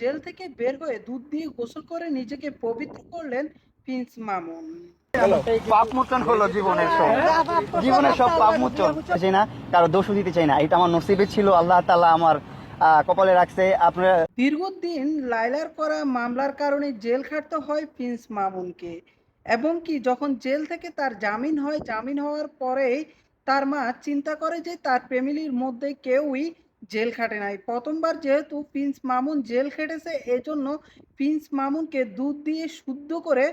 Jail থেকে বের হয়ে দুধ দিয়ে গোসল করে নিজেকে পবিত্র করলেন প্রিন্স মামুন। পাপ মোচন হলো জীবনের সব। জীবনের সব পাপ মোচন চাই না কারও দোষ দিতে চাই না। এটা আমার নসিবে ছিল আল্লাহ তাআলা আমার কপালে রাখছে। আপনারা দীর্ঘদিন লাইলার করা মামলার কারণে জেল খাটতে হয় প্রিন্স মামুনকে। এবং কি যখন জেল থেকে তার জামিন হয় জামিন হওয়ার পরেই তার মা চিন্তা করে যে তার ফ্যামিলির মধ্যে কেউই জেল খাটে নাই। প্রথমবার যেহেতু প্রিন্স মামুন জেল খেটেছে এজন্য প্রিন্স মামুনকে দুধ দিয়ে শুদ্ধ করে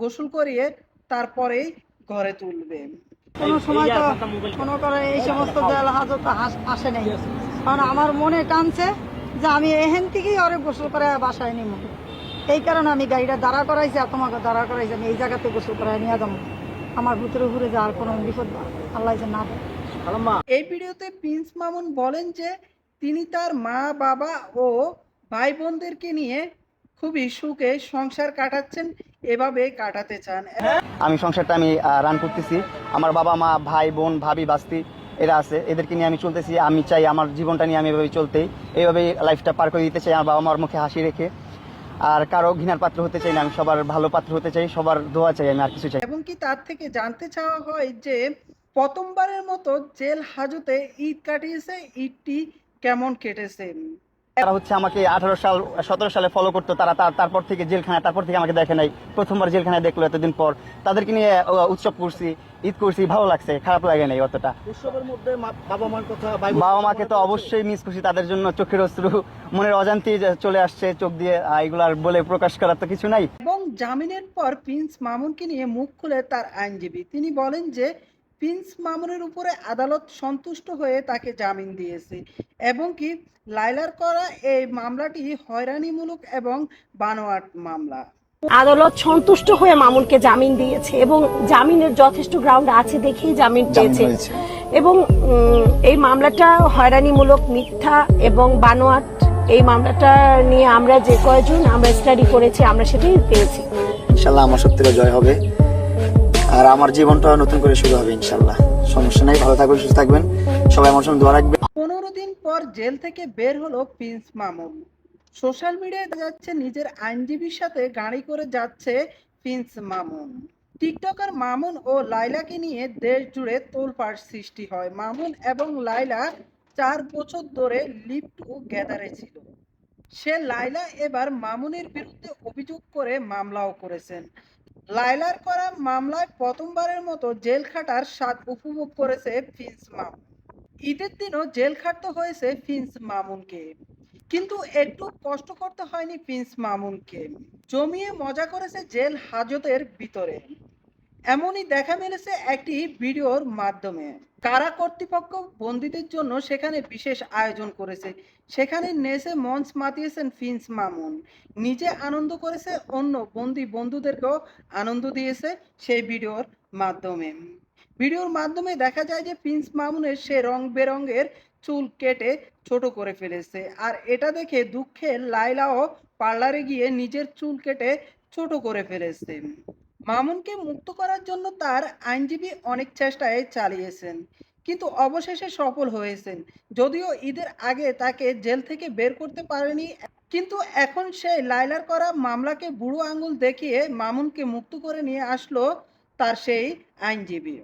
গোসল করিয়ে তারপরেই ঘরে তুলবে। কোনো সময় তো কোনো করে এই সমস্ত দেয়াল হাজত আসে নাই। কারণ আমার মনে টানছে যে আমি এহেন থেকেই ওরে গোসল করে বাসায় নিব এই কারণে আমি গাড়িটা দাঁড়া করাইছি আর তোমাকে দাঁড়া করাইছি আমি এই জায়গাতে গোসল করে নিয়ে যাব। আমার ভিতরে ঘুরে যাওয়ার কোনো বিপদ আল্লাহ যে না এই ভিডিওতে প্রিন্স মামুন বলেন যে তিনি তার মা বাবা ও ভাই বোনদেরকে নিয়ে খুবই সুখে সংসার কাটাচ্ছেন এভাবে কাটাতে চান। আমি সংসারটা আমি রান করতেছি। আমার বাবা মা ভাই বোন ভাবি বাস্তি এরা আছে। এদেরকে নিয়ে আমি চলতেছি। আমি চাই আমার জীবনটা নিয়ে আমি এভাবে চলতে এইভাবেই লাইফটা পার করে দিতে চাই আমার বাবা মার মুখে হাসি রেখে। আর কারও ঘৃণার পাত্র হতে চাই না। আমি সবার ভালো পাত্র হতে চাই। সবার দোয়া চাই আমি আর কিছু চাই এবং কি তার থেকে জানতে চাওয়া হয় যে প্রথমবারের মতো জেল হাজতে ঈদ কাটিয়েছে। ঈদটি কেমন কেটেছে? তারা হচ্ছে আমাকে আঠারো সাল সতেরো সালে ফলো করতো। তারা তারপর থেকে জেলখানায় তারপর থেকে আমাকে দেখে নাই। প্রথমবার জেলখানায় দেখল এতদিন পর। তাদেরকে নিয়ে উৎসব করছি ঈদ করছি ভালো লাগছে খারাপ লাগে নাই অতটা। উৎসবের মধ্যে মা- বাবা মার কথা বাবা মাকে তো অবশ্যই মিস করছি তাদের জন্য চোখের অশ্রু মনের অজান্তি চলে আসছে চোখ দিয়ে আহ, এগুলো আর বলে প্রকাশ করার তো কিছু নাই। এবং জামিনের পর প্রিন্স মামুনকে নিয়ে মুখ খুলে তার আইনজীবী। তিনি বলেন যে প্রিন্স মামুনের উপরে আদালত সন্তুষ্ট হয়ে তাকে জামিন দিয়েছে এবং কি লাইলার করা এই মামলাটি হয়রানিমূলক এবং বানোয়াট মামলা। আদালত সন্তুষ্ট হয়ে মামুনকে জামিন দিয়েছে এবং জামিনের যথেষ্ট গ্রাউন্ড আছে দেখেই জামিন পেয়েছে। এবং উম, এই মামলাটা হয়রানিমূলক মিথ্যা এবং বানোয়াট এই মামলাটা নিয়ে আমরা যে কয়জন আমরা স্টাডি করেছি আমরা সেটাই পেয়েছি। ইনশাল্লাহ আমার সত্যিটা জয় হবে। আর আমার জীবনটা নতুন করে শুরু হবে ইনশাল্লাহ সমস্যা নেই, ভালো থাকবেন, সুস্থ থাকবেন। সবাই আমার সঙ্গে দোয়া রাখবেন। পনেরো দিন পর জেল থেকে বের হলো প্রিন্স মামুন। সোশ্যাল মিডিয়ায় যাচ্ছে নিজের আইনজীবীর সাথে গাড়ি করে যাচ্ছে প্রিন্স মামুন। টিকটকার মামুন ও লাইলাকে নিয়ে দেশ জুড়ে তোলপাড় সৃষ্টি হয়। মামুন এবং লাইলা চার বছর ধরে লিফট ও গ্যাদারে ছিল। সে লাইলা এবার মামুনের বিরুদ্ধে অভিযোগ করে মামলাও করেছেন। লাইলার করা মামলায় প্রথমবারের মতো জেল খাটার স্বাদ উপভোগ করেছে ফিন্স মামুন। ঈদের দিনও জেল খাটতে হয়েছে ফিন্স মামুনকে। কিন্তু একটু কষ্ট করতে হয়নি ফিন্স মামুনকে। জমিয়ে মজা করেছে জেল হাজতের ভিতরে। এমনই দেখা মিলেছে একটি ভিডিওর মাধ্যমে। কারা কর্তৃপক্ষ বন্দীদের জন্য সেখানে বিশেষ আয়োজন করেছে? সেখানে নেচে মঞ্চ মাতিয়েছেন ফিন্স মামুন। নিজে আনন্দ করেছে, অন্য বন্দি বন্ধুদেরকেও আনন্দ দিয়েছে সেই ভিডিওর মাধ্যমে। ভিডিওর মাধ্যমে দেখা যায় যে প্রিন্স মামুনের সে রং বেরঙের চুল কেটে ছোট করে ফেলেছে। আর এটা দেখে দুঃখে লাইলাও পার্লারে গিয়ে নিজের চুল কেটে ছোট করে ফেলেছে। মামুনকে মুক্ত করার জন্য তার আইনজীবী অনেক চেষ্টায় চালিয়েছেন, কিন্তু অবশেষে সফল হয়েছেন। যদিও ঈদের আগে তাকে জেল থেকে বের করতে পারেনি, কিন্তু এখন সে লাইলার করা মামলাকে বুড়ো আঙুল দেখিয়ে মামুনকে মুক্ত করে নিয়ে আসলো তার সেই আইনজীবী।